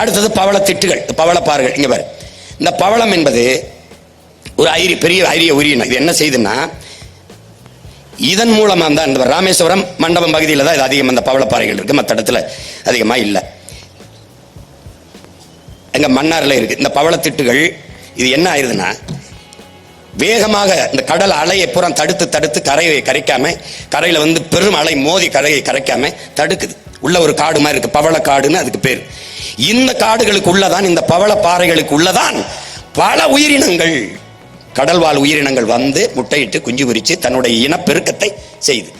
அடுத்தது பவள திட்டுகள் பவளப்பாறைகள் இங்க பாரு. இந்த பவளம் என்பது ஒரு ஐரி பெரிய ஐரிய உயிரினம். இது என்ன செய்யுதுன்னா இதன் மூலமாக தான் இந்த ராமேஸ்வரம் மண்டபம் பகுதியில் தான் இது அதிகம் அந்த பவளப்பாறைகள் இருக்கு. மற்ற இடத்துல அதிகமாக இல்லை. எங்கள் மன்னாரில் இருக்கு. இந்த பவளத்திட்டுகள் இது என்ன ஆயிருதுன்னா வேகமாக இந்த கடல் அலையை புறம் தடுத்து தடுத்து கரையை கரைக்காம கரையில் வந்து பெரும் அலை மோதி கரையை கரைக்காம தடுக்குது. உள்ள ஒரு காடு மாதிரி இருக்கு. பவள காடுன்னு அதுக்கு பேர். இந்த காடுகளுக்கு உள்ளதான் இந்த பவள பாறைகளுக்கு உள்ளதான் பல உயிரினங்கள். கடல்வாழ் உயிரினங்கள் வந்து முட்டையிட்டு குஞ்சு குறித்து தன்னுடைய இனப்பெருக்கத்தை செய்து.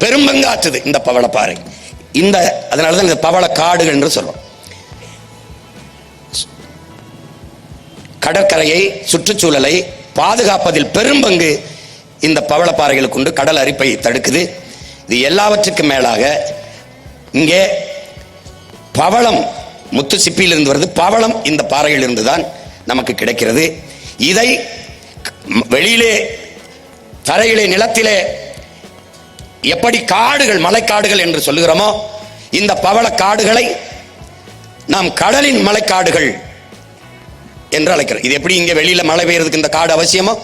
பெரும்பங்காற்றுது இந்த பவளப்பாறை இந்த அதனால தான் இந்த பவள காடுகள் என்று சொல்றோம். கடற்கரையை சுற்றுச்சூழலை பாதுகாப்பதில் பெரும்பங்கு இந்த பவளப்பாறைகளுக்கு உண்டு. கடல் அரிப்பை தடுக்குது. இது எல்லாவற்றுக்கும் மேலாக இங்கே பவளம் முத்து சிப்பியிலிருந்து வருது. பவளம் இந்த பாறையிலிருந்து தான் நமக்கு கிடைக்கிறது. இதை வெளியிலே தரையிலே நிலத்திலே எப்படி காடுகள் மலைக்காடுகள் என்று சொல்லுகிறோமோ இந்த பவள காடுகளை நாம் கடலின் மலைக்காடுகள் என்று அழைக்கிறோம். இது எப்படி இங்கே வெளியில் மழை பெய்யறதுக்கு இந்த காடு அவசியமோ?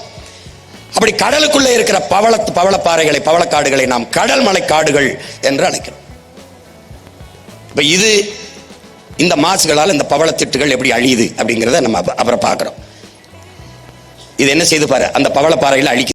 அப்படி கடலுக்குள்ளே இருக்கிற பவள பவளப்பாறைகளை பவளக்காடுகளை நாம் கடல் மலைக்காடுகள் என்று அழைக்கிறோம். இப்போ இது இந்த மாசுகளால் இந்த பவளத்திட்டுகள் எப்படி அழியுது அப்படிங்கிறத நம்ம அப்புறம் பார்க்குறோம். இது என்ன செய்து பாரு? அந்த பவளப்பாறையில் அழிக்க